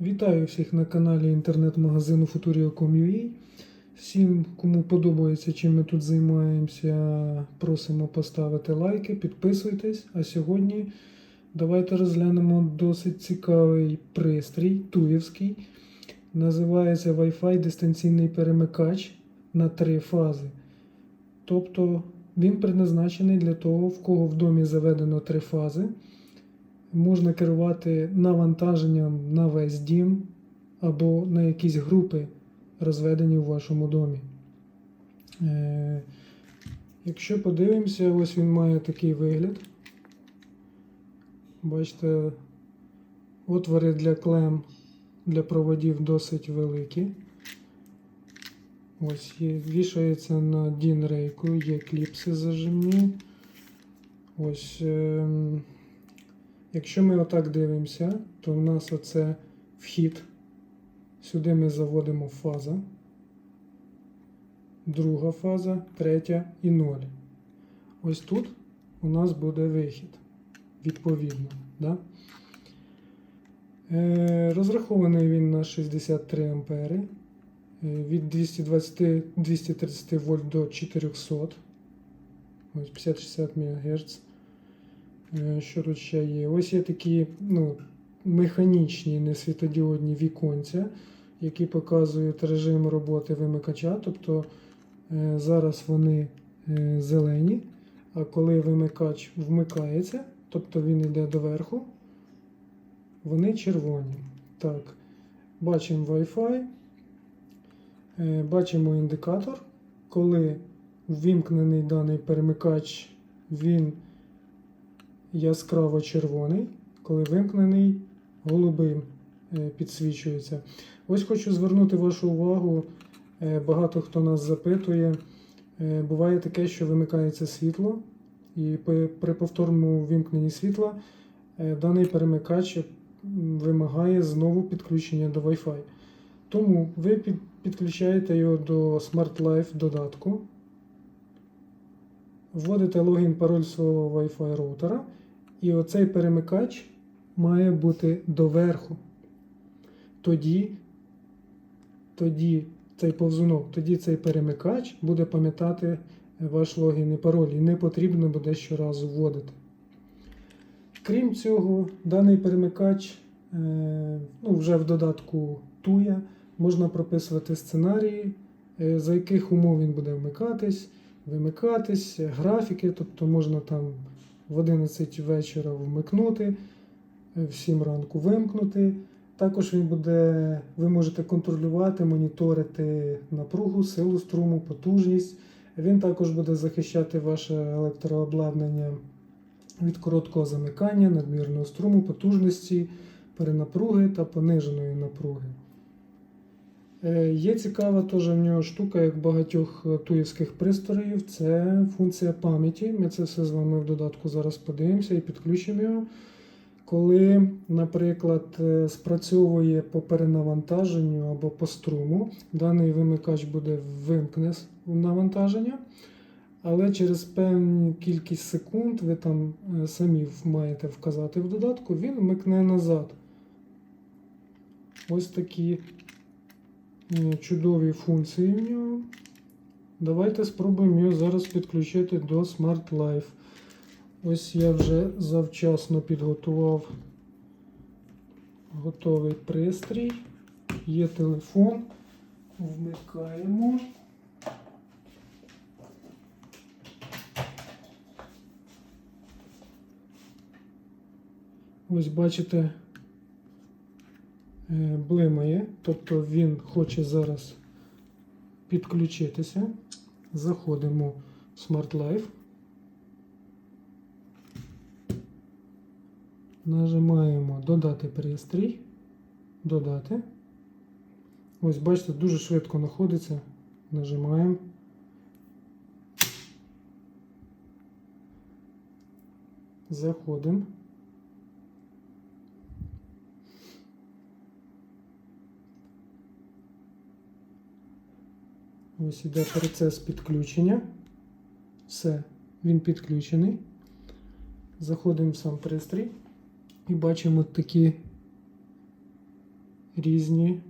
Вітаю всіх на каналі інтернет-магазину Futurio.com.ua. Всім, кому подобається, чим ми тут займаємося, просимо поставити лайки, підписуйтесь. А сьогодні давайте розглянемо досить цікавий пристрій, туївський. Називається Wi-Fi дистанційний перемикач на три фази. Тобто він предназначений для того, в кого в домі заведено три фази можна керувати навантаженням на весь дім або на якісь групи, розведені у вашому домі. Е, Якщо подивимося, ось він має такий вигляд. Бачите, отвори для клем для проводів досить великі. Ось є, вішається на дін рейку, є кліпси зажимні. Ось. ем, Якщо ми отак дивимося, то в нас оце вхід. Сюди ми заводимо фаза. Друга фаза, третя і ноль. Ось тут у нас буде вихід. Відповідно. Да? Е, розрахований він на 63 ампери. Е, від 220-230 вольт до 400. Ось 50-60 МГц. Е, Що тут ще є? Ось є такі ну, механічні несвітодіодні віконця, які показують режим роботи вимикача. Тобто е, зараз вони е, зелені, а коли вимикач вмикається, тобто він йде доверху, вони червоні. Так, бачимо Wi-Fi, бачимо індикатор. Коли ввімкнений даний перемикач, він яскраво червоний, коли вимкнений, голубим е, підсвічується. Ось хочу звернути вашу увагу. е, Багато хто нас запитує. е, Буває таке, що вимикається світло, і при повторному вимкненні світла даний перемикач вимагає знову підключення до Wi-Fi. Тому ви під- підключаєте його до Smart Life додатку. Вводите логін пароль свого Wi-Fi роутера, і оцей перемикач має бути доверху. Тоді, тоді цей повзунок, тоді цей перемикач буде пам'ятати ваш логін і пароль, і не потрібно буде щоразу вводити. Крім цього, даний перемикач е, ну, вже в додатку Туя можна прописувати сценарії, е, за яких умов він буде вмикатись вимикатись, графіки, тобто можна там в 11 вечора вмикнути, в 7 ранку вимкнути. Також він буде, ви можете контролювати, моніторити напругу, силу струму, потужність. Він також буде захищати ваше електрообладнання від короткого замикання, надмірного струму, потужності, перенапруги та пониженої напруги. Е, Є цікава теж в нього штука, як багатьох туївських пристроїв, це функція пам'яті. Ми це все з вами в додатку зараз подивимося і підключимо його. Коли, наприклад, е, спрацьовує по перенавантаженню або по струму, даний вимикач буде вимкне навантаження, але через певну кількість секунд ви там е, самі маєте вказати в додатку, він вмикне назад. Ось такі чудові функції в нього. Давайте спробуємо його зараз підключити до Smart Life. Ось я вже завчасно підготував готовий пристрій. Є телефон. Вмикаємо. Ось бачите, блимає, тобто він хоче зараз підключитися. Заходимо в Smart Life. Нажимаємо Додати пристрій. Додати. Ось, бачите, дуже швидко знаходиться. Нажимаємо. Заходимо. Ось іде процес підключення. Все, він підключений. Заходимо в сам пристрій і бачимо такі різні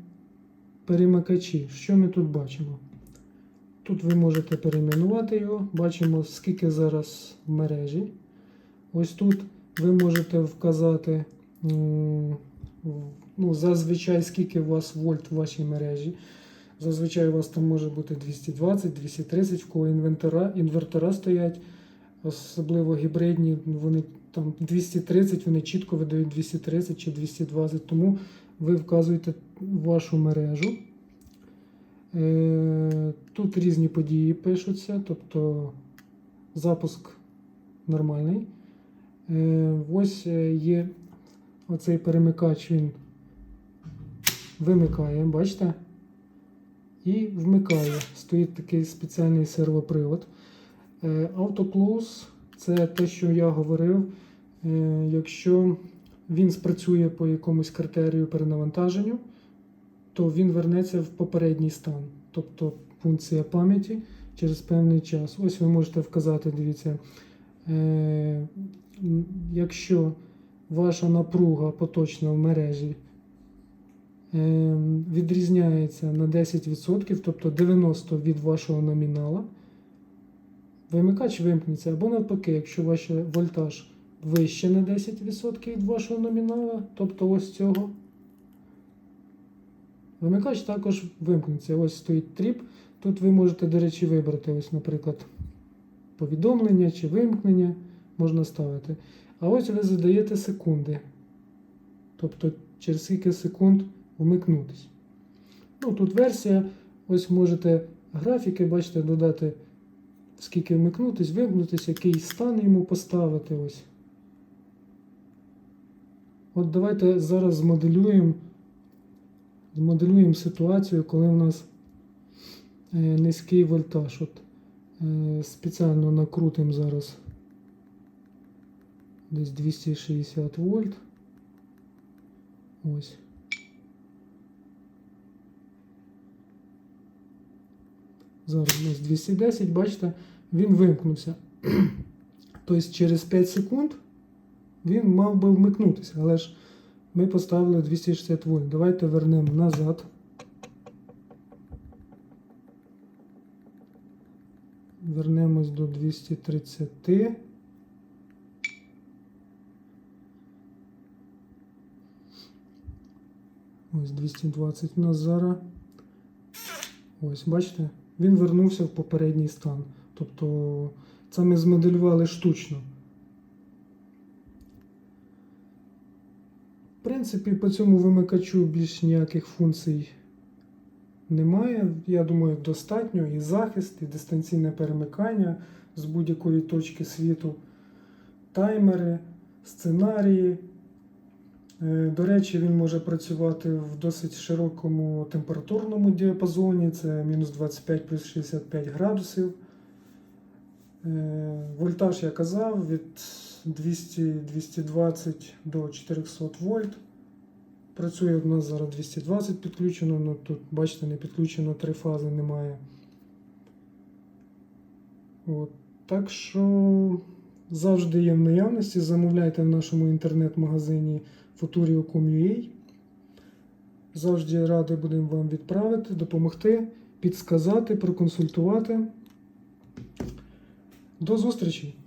перемикачі. Що ми тут бачимо? Тут ви можете перейменувати його, бачимо, скільки зараз в мережі. Ось тут ви можете вказати ну, зазвичай, скільки у вас вольт в вашій мережі. Зазвичай у вас там може бути 220, 230, в кого інвентора, інвертора стоять, особливо гібридні, вони там 230, вони чітко видають 230 чи 220, тому ви вказуєте вашу мережу. Е, Тут різні події пишуться, тобто запуск нормальний. Е, Ось е, є оцей перемикач, він вимикає, бачите? І вмикає. Стоїть такий спеціальний сервопривод. Е, Autoclose це те, що я говорив. Е, Якщо він спрацює по якомусь критерію перенавантаженню, то він вернеться в попередній стан, тобто функція пам'яті через певний час. Ось ви можете вказати, дивіться, е, якщо ваша напруга поточна в мережі е, відрізняється на 10%, тобто 90% від вашого номінала, вимикач вимкнеться. Або навпаки, якщо ваш вольтаж вище на 10% від вашого номінала, тобто ось цього. Вимикач також вимкнеться. Ось стоїть тріп. Тут ви можете, до речі, вибрати, ось, наприклад, повідомлення чи вимкнення можна ставити. А ось ви задаєте секунди. Тобто через скільки секунд вмикнутись. Ну, тут версія, ось можете графіки, бачите, додати, скільки вмикнутись, вимкнутись, який стан йому поставити. ось. От давайте зараз змоделюємо змоделюємо ситуацію, коли в нас е, низький вольтаж. От, е, спеціально накрутимо зараз десь 260 вольт. Ось. Зараз у нас 210, бачите, він вимкнувся. тобто через 5 секунд він мав би вмикнутися, але ж ми поставили 260 вольт. Давайте вернемо назад. Вернемось до 230. Ось 220 у нас зараз. Ось, бачите, він вернувся в попередній стан. Тобто це ми змоделювали штучно. В принципі, по цьому вимикачу більш ніяких функцій немає. Я думаю, достатньо і захист, і дистанційне перемикання з будь-якої точки світу, таймери, сценарії. Е, До речі, він може працювати в досить широкому температурному діапазоні, це мінус 25 плюс 65 градусів. Е, Вольтаж я казав від 200-220 до 400 вольт. Працює у нас зараз 220 підключено, ну тут, бачите, не підключено, три фази немає. От. Так що завжди є в наявності. Замовляйте в нашому інтернет-магазині futurio.com.ua. Завжди радий будемо вам відправити, допомогти, підсказати, проконсультувати. До зустрічі!